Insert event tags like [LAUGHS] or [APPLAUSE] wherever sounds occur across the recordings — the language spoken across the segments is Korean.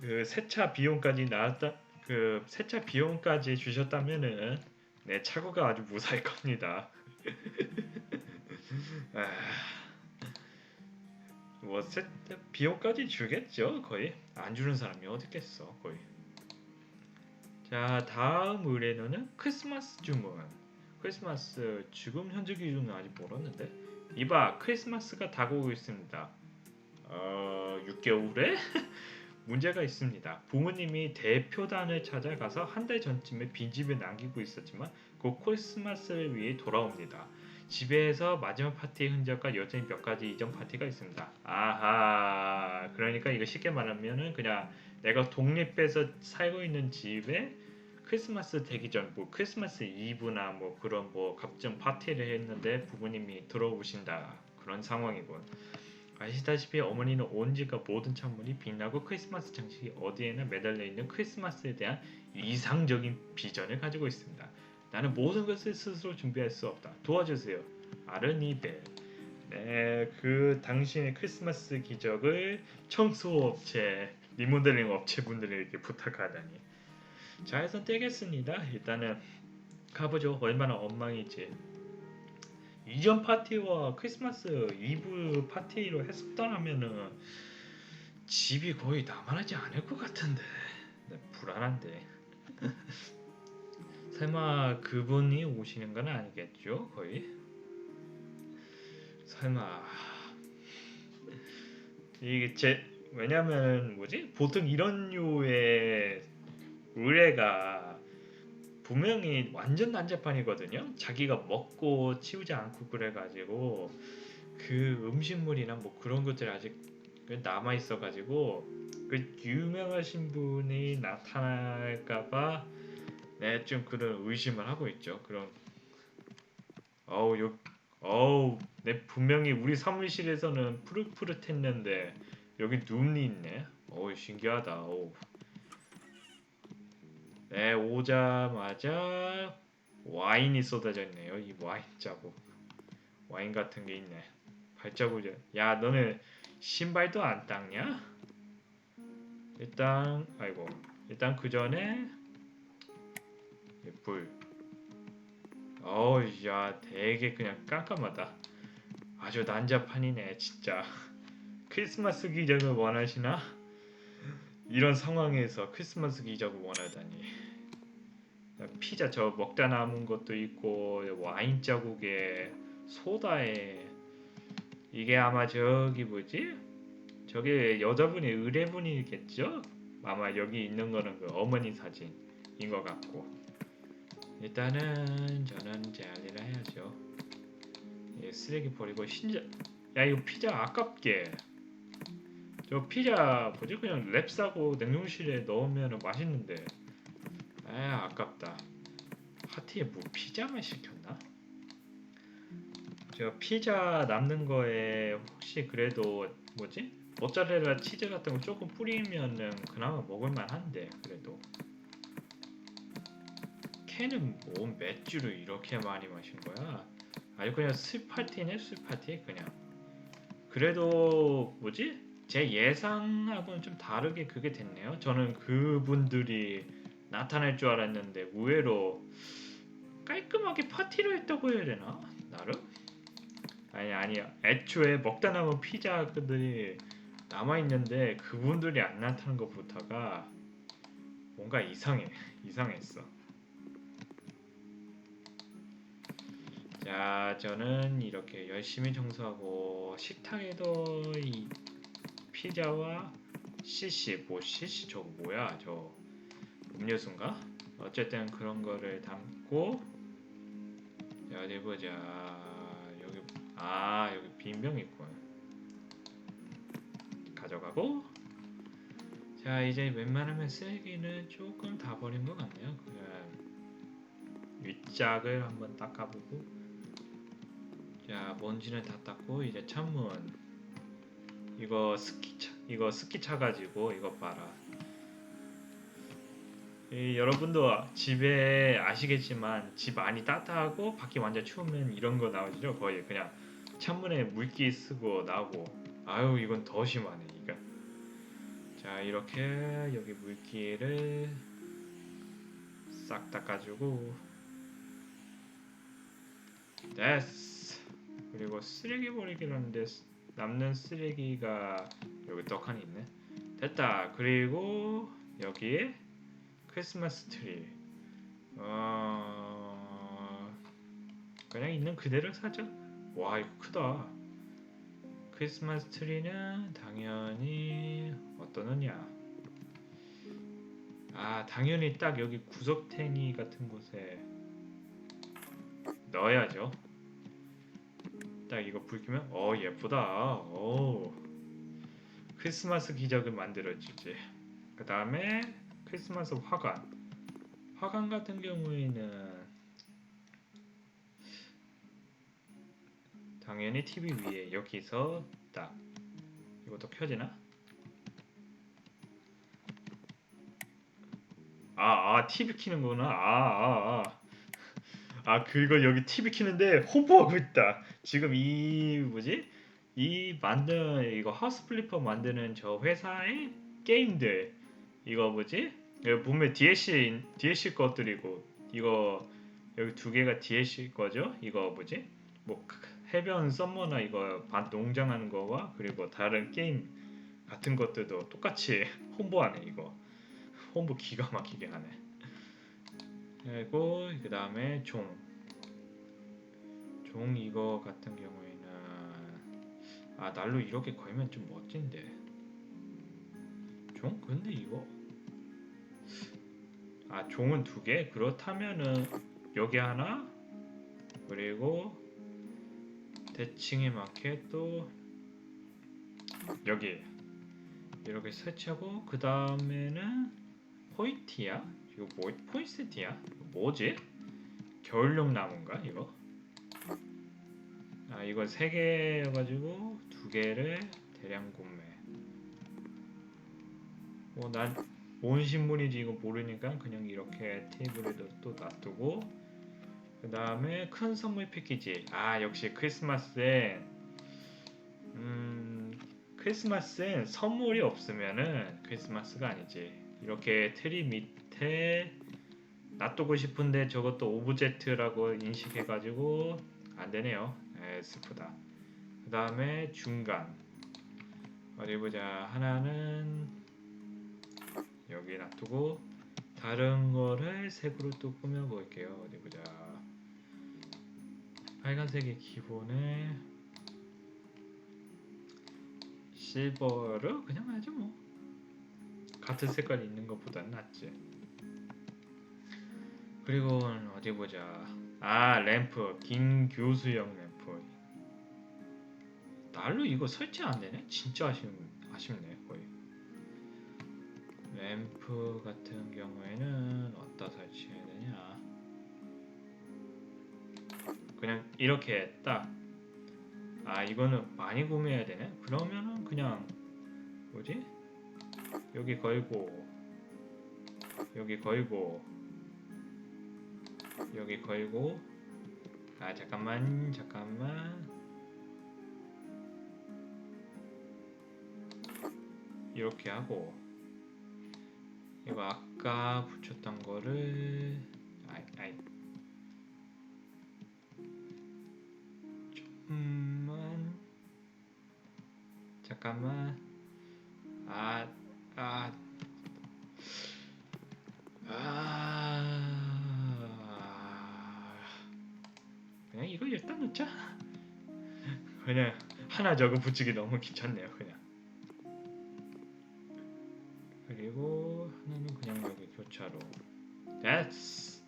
그 세차 비용까지 나왔다 그 세차 비용까지 주셨다면은 내 차고가 아주 무사할 겁니다. [LAUGHS] 아, 뭐 세차 비용까지 주겠죠 거의 안 주는 사람이 어디 있겠어 거의. 자 다음 의뢰는 크리스마스 주문. 크리스마스 지금 현재 기준은 아직 멀었는데 이봐 크리스마스가 다가오고 있습니다. 어 6개월에 [LAUGHS] 문제가 있습니다. 부모님이 대표단을 찾아가서 한 달 전쯤에 빈집을 남기고 있었지만 곧 크리스마스를 위해 돌아옵니다. 집에서 마지막 파티의 흔적과 여전히 몇 가지 이전 파티가 있습니다. 아하, 그러니까 이거 쉽게 말하면은 그냥 내가 독립해서 살고 있는 집에 크리스마스 되기 전, 뭐 크리스마스 이브나 뭐 그런 뭐 각종 파티를 했는데 부모님이 들어오신다 그런 상황이군. 아시다시피 어머니는 온 집과 모든 창문이 빛나고 크리스마스 장식이 어디에나 매달려 있는 크리스마스에 대한 이상적인 비전을 가지고 있습니다. 나는 모든 것을 스스로 준비할 수 없다. 도와주세요. 아르니벨. 네, 그 당신의 크리스마스 기적을 청소업체, 리모델링 업체분들에게 부탁하다니. 잘 선택했습니다. 일단은 가보죠. 얼마나 엉망이지. 이전 파티와 크리스마스 이브 파티로 했었다면은 집이 거의 남아나지 않을 것 같은데. 네, 불안한데. [LAUGHS] 설마 그분이 오시는 건 아니겠죠 거의? 설마. 이게 제 왜냐면 뭐지? 보통 이런 류의 의뢰가 분명히 완전 난장판이거든요. 자기가 먹고 치우지 않고 그래가지고 그 음식물이나 뭐 그런 것들이 아직 남아 있어가지고 그 유명하신 분이 나타날까봐 네, 좀 그런 의심을 하고 있죠. 그런 어우 요 어우 내 분명히 우리 사무실에서는 푸릇푸릇했는데 여기 눈이 있네. 어우 신기하다. 어우. 네, 오자마자 와인이 쏟아져 있네요. 이 와인 자국. 와인 같은 게 있네. 발자국이. 야, 너네 신발도 안 닦냐? 일단 아이고. 일단 그 전에 불. 어우, 야, 되게 그냥 깜깜하다. 아주 난잡한이네, 진짜. 크리스마스 기적을 원하시나? 이런 상황에서 크리스마스 기적을 원하다니. 피자 저 먹다 남은 것도 있고 와인 자국에 소다에 이게 아마 저기 뭐지? 저게 여자분이 의뢰분이겠죠? 아마 여기 있는 거는 그 어머니 사진인 것 같고 일단은 저는 제할 일을 해야죠. 예, 쓰레기 버리고 신자 야 이거 피자 아깝게 저 피자 뭐지 그냥 랩 싸고 냉동실에 넣으면 맛있는데 아 아깝다 파티에 뭐 피자만 시켰나? 제가 피자 남는 거에 혹시 그래도 뭐지? 모짜렐라 치즈 같은 거 조금 뿌리면은 그나마 먹을만 한데 그래도 캔은 뭔 맥주를 이렇게 많이 마신 거야? 아니 그냥 술 파티네 술 파티 그냥 그래도 뭐지? 제 예상하고는 좀 다르게 그게 됐네요. 저는 그분들이 나타날 줄 알았는데 의외로 깔끔하게 파티를 했다고 해야 되나? 나름? 아니 아니야. 애초에 먹다 남은 피자들이 남아 있는데 그분들이 안 나타난 것부터가 뭔가 이상해. 이상했어. 자, 저는 이렇게 열심히 청소하고 식탁에도 이 피자와 CC 뭐 CC 저거 뭐야? 저 음료수인가? 어쨌든 그런 거를 담고 자, 어디 보자. 여기 아 여기 빈병 있군. 가져가고 자 이제 웬만하면 쓰레기는 조금 다 버린 것 같네요. 그냥 윗짝을 한번 닦아보고 자 먼지는 다 닦고 이제 창문 이거 스키 차 이거 스키 차 가지고 이거 봐라. 이, 여러분도 집에 아시겠지만 집 안이 따뜻하고 밖이 완전 추우면 이런 거 나오죠? 거의 그냥 창문에 물기 쓰고 나오고. 아유 이건 더 심하네 이거. 자자 이렇게 여기 물기를 싹 닦아주고. 됐어. 그리고 쓰레기 버리기라는데 남는 쓰레기가 여기 떡하니 있네. 됐다. 그리고 여기에 크리스마스 트리. 어... 그냥 있는 그대로 사죠 와 이거 크다. 크리스마스 트리는 당연히 어떠느냐? 아 당연히 딱 여기 구석탱이 같은 곳에 넣어야죠 딱 이거 불 켜면 어 예쁘다 오 크리스마스 기적을 만들어주지 그 다음에 크리스마스 화관 화관 같은 경우에는 당연히 TV 위에 여기서 딱 이것도 켜지나? 아, 아, TV 키는 거구나. 아, 아, 아. 아, 그거 여기 TV 키는데 홍보하고 있다. 지금 이 뭐지? 이 만든 이거 하우스 플리퍼 만드는 저 회사의 게임들 이거 뭐지? 여기 보면 DLC DLC 것들이고 이거 여기 두 개가 DLC 거죠? 이거 뭐지? 뭐 해변 썸머나 이거 밭 농장하는 거와 그리고 다른 게임 같은 것들도 똑같이 [LAUGHS] 홍보하네 이거 홍보 기가 막히게 하네 그리고 그 다음에 종. 종 이거 같은 경우에는 아 날로 이렇게 걸면 좀 멋진데 종? 근데 이거 아 종은 두 개? 그렇다면은 여기 하나 그리고 대칭에 맞게 또 여기 이렇게 설치하고 그 다음에는 포인트야? 이거 뭐 포인세트야? 뭐지? 겨울용 나무인가 이거? 아 이거 세 개여가지고 두 개를 대량 구매. 뭐난뭔 신문인지 이거 모르니까 그냥 이렇게 테이블에도 또 놔두고 그 다음에 큰 선물 패키지. 아 역시 크리스마스에 음 크리스마스엔 선물이 없으면은 크리스마스가 아니지. 이렇게 트리 밑에 놔두고 싶은데 저것도 오브젝트라고 인식해가지고 안 되네요. 에, 슬프다. 그 다음에 중간 어디 보자. 하나는 여기 놔두고 다른 거를 색으로 또 꾸며 볼게요. 어디 보자. 빨간색이 기본에 실버로 그냥 하죠 뭐. 같은 색깔 있는 것보다는 낫지. 그리고 어디 보자. 아 램프 김교수형 램프. 날로 이거 설치 안 되네? 진짜 아쉽 아쉽네 거의. 램프 같은 경우에는 어디다 설치해야 되냐? 그냥 이렇게 딱. 아 이거는 많이 구매해야 되네. 그러면은 그냥 뭐지? 여기 걸고 여기 걸고 여기 걸고. 아 잠깐만 잠깐만. 이렇게 하고. 이거 아까 붙였던 거를 아이 아이. 잠깐만. 아 아, 하나 저거 붙이기 너무 귀찮네요, 그냥. 그리고 하나는 그냥 여기 교차로. 됐어.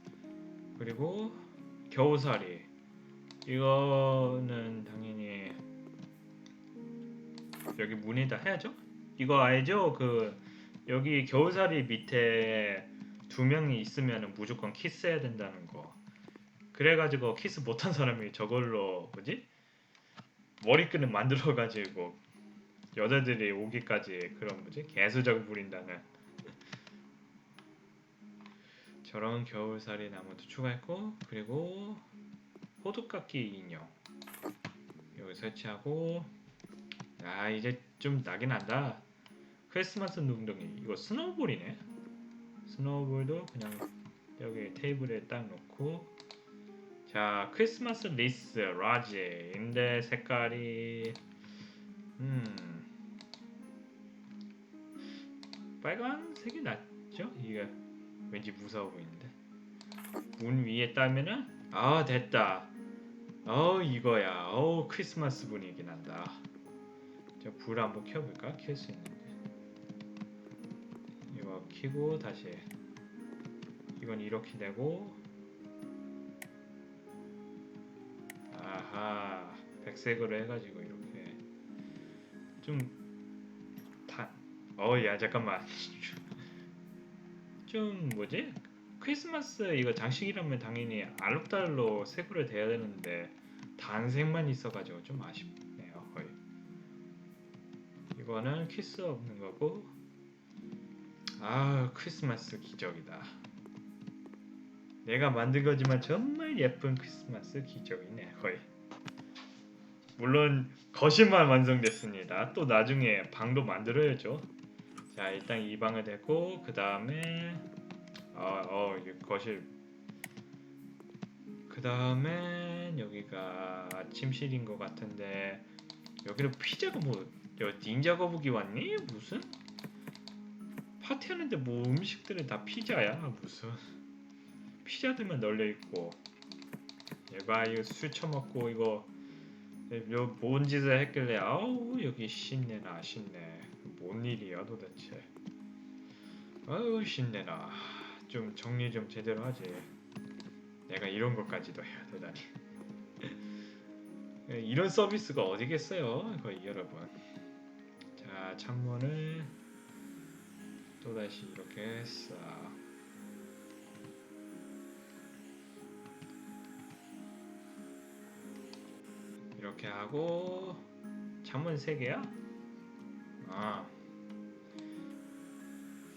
그리고 겨우살이. 이거는 당연히 여기 문에다 해야죠. 이거 알죠? 그 여기 겨우살이 밑에 두 명이 있으면 무조건 키스해야 된다는 거. 그래가지고 키스 못한 사람이 저걸로 뭐지? 머리끈을 만들어가지고 여자들이 오기까지 그런 뭐지? 개수작 부린다는 저런 겨울살이 나무도 추가했고 그리고 호두깎이 인형 여기 설치하고 아 이제 좀 나긴 한다. 크리스마스 눈덩이 이거 스노우볼이네 스노우볼도 그냥 여기 테이블에 딱 놓고 자 크리스마스 리스 라지 인데 색깔이 음. 빨간색이 낫죠? 이게 왠지 무서워 보이는데? 문 위에 따면은 아 됐다. 어 이거야. 어 크리스마스 분위기 난다. 자불 한번 켜볼까? 켤 수 있는데. 이거 켜고 다시. 이건 이렇게 되고 아하 백색으로 해가지고 이렇게. 좀다어야 잠깐만. [LAUGHS] 좀 뭐지? 크리스마스 이거 장식이라면 당연히 알록달록 색으로 돼야 되는데 단색만 있어가지고 좀 아쉽네요 거의. 이거는 키스 없는 거고. 아 크리스마스 기적이다. 내가 만든 거지만 정말 예쁜 크리스마스 기적이네 거의 물론 거실만 완성됐습니다. 또 나중에 방도 만들어야죠. 자 일단 이 방을 됐고 그 다음에 어, 어 거실. 그 다음에 여기가 침실인 것 같은데 여기는 피자가 뭐 여, 닌자 거북이 왔니? 무슨? 파티하는데 뭐 음식들은 다 피자야? 무슨? 피자들만 널려 있고 얘봐 이거 술 처먹고 이거 요, 뭔 짓을 했길래 아우 여기 신내나 신내. 뭔 일이야 도대체? 아우 신내나. 좀 정리 좀 제대로 하지. 내가 이런 것까지도 해야 되다니. [LAUGHS] 이런 서비스가 어디겠어요 거의 여러분. 자 창문을 또다시 이렇게 싹 하고 창문 3개야? 아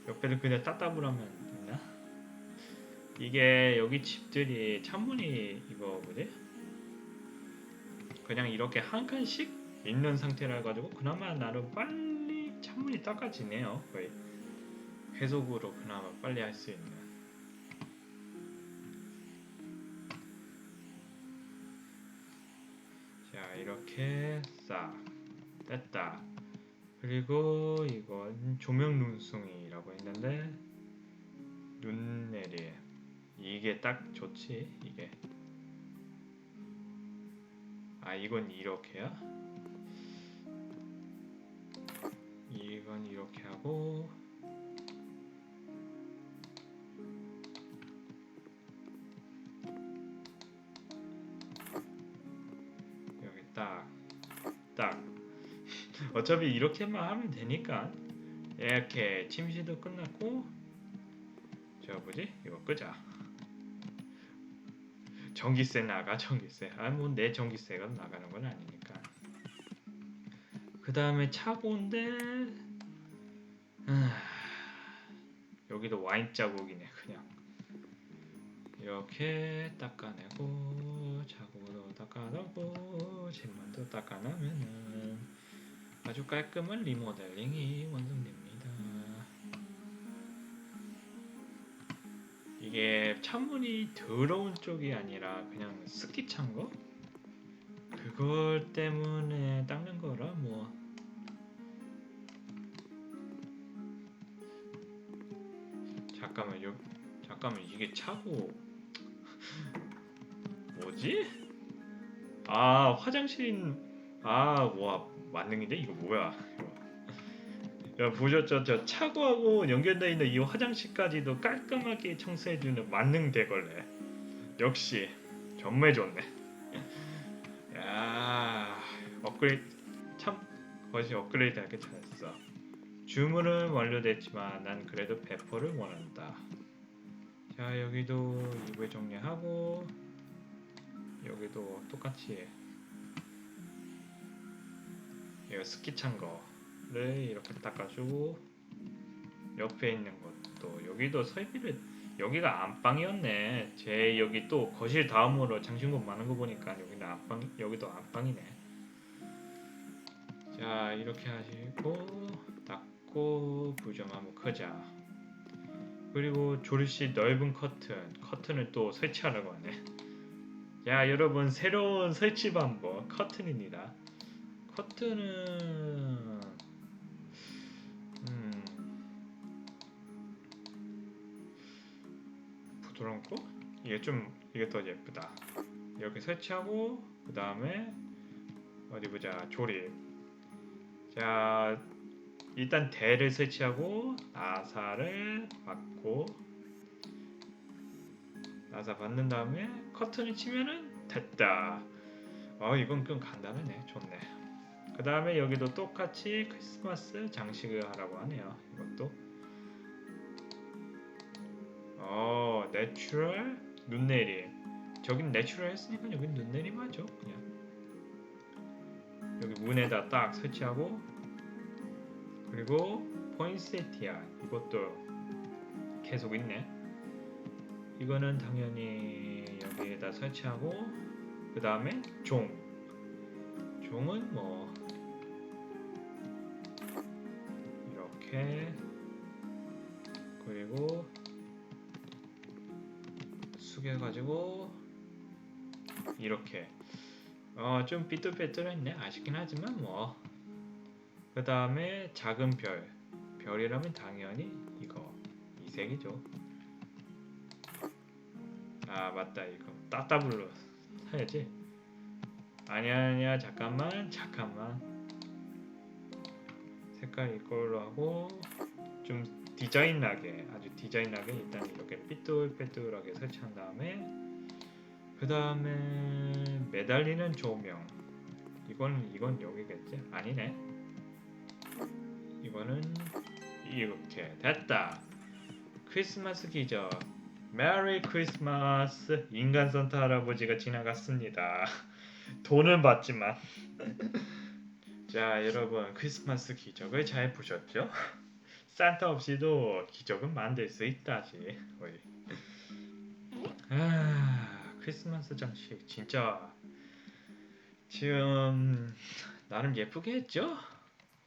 옆에를 그냥 따따블 하면 되나? 이게 여기 집들이 창문이 이거 뭐지? 그냥 이렇게 한 칸씩 있는 상태라 가지고 그나마 나름 빨리 창문이 닦아지네요 거의 회속으로 그나마 빨리 할 수 있는 이렇게 싹 됐다. 그리고 이건 조명 눈송이라고 했는데 눈내리 이게 딱 좋지 이게. 아 이건 이렇게야? 이건 이렇게 하고 딱 딱. 어차피 이렇게만 하면 되니까. 이렇게 침실도 끝났고 저 뭐지? 이거 끄자. 전기세 나가 전기세. 아 뭐 내 전기세가 나가는 건 아니니까. 그 다음에 차고인데 아, 여기도 와인 자국이네 그냥. 이렇게 닦아내고 닦아내고 집만도 닦아내면은 아주 깔끔한 리모델링이 완성됩니다. 이게 창문이 더러운 쪽이 아니라 그냥 습기 찬 거? 그걸 때문에 닦는 거라 뭐 잠깐만 요 잠깐만 이게 차고 뭐지? 아 화장실 아와 만능인데 이거 뭐야? 야 보셨죠? 저 차고하고 연결되어 있는 이 화장실까지도 깔끔하게 청소해주는 만능 대걸레. 역시 정말 좋네. 야 업그레이드 참 거의 업그레이드하게 잘했어. 주문은 완료됐지만 난 그래도 배포를 원한다. 자 여기도 이불 정리하고 여기도 똑같이 이거 스키 찬 거를 이렇게 닦아주고 옆에 있는 것도 여기도 설비를 여기가 안방이었네. 제 여기 또 거실 다음으로 장신구 많은 거 보니까 여기는 안방 여기도 안방이네. 자 이렇게 하시고 닦고 한번 크자. 그리고 조립식 넓은 커튼. 커튼을 또 설치하라고 하네. 야 여러분 새로운 설치 방법 커튼입니다. 커튼은 음 거? 이게 좀 이게 더 예쁘다. 이렇게 설치하고 그 다음에 어디 보자 조립. 자 일단 대를 설치하고 나사를 받고 나사 받는 다음에 커튼을 치면은 됐다. 어 이건 좀 간단하네. 좋네. 그 다음에 여기도 똑같이 크리스마스 장식을 하라고 하네요. 이것도. 어 내추럴 눈내림. 저긴 내추럴 했으니까 여긴 눈내림 하죠. 그냥. 여기 문에다 딱 설치하고 그리고 포인세티아 이것도 계속 있네. 이거는 당연히 여기에다 설치하고 그 다음에 종. 종은 뭐 이렇게 그리고 숙여가지고 이렇게. 어 좀 삐뚤빼뚤했네. 아쉽긴 하지만 뭐. 그 다음에 작은 별. 별이라면 당연히 이거 이 색이죠 아 맞다. 이거 따따블로 사야지. 아니야 아니야. 잠깐만 잠깐만. 색깔 이걸로 하고 좀 디자인 나게 아주 디자인 나게 일단 이렇게 삐뚤빼뚤하게 설치한 다음에 그 다음에 매달리는 조명. 이건 이건 여기겠지? 아니네. 이거는 이렇게 됐다. 크리스마스 기적 메리 크리스마스 인간 산타 할아버지가 지나갔습니다 [LAUGHS] 돈은 받지만 [LAUGHS] 자 여러분 크리스마스 기적을 잘 보셨죠? [LAUGHS] 산타 없이도 기적은 만들 수 있다지 거의. 아 크리스마스 장식 진짜 지금 나름 예쁘게 했죠?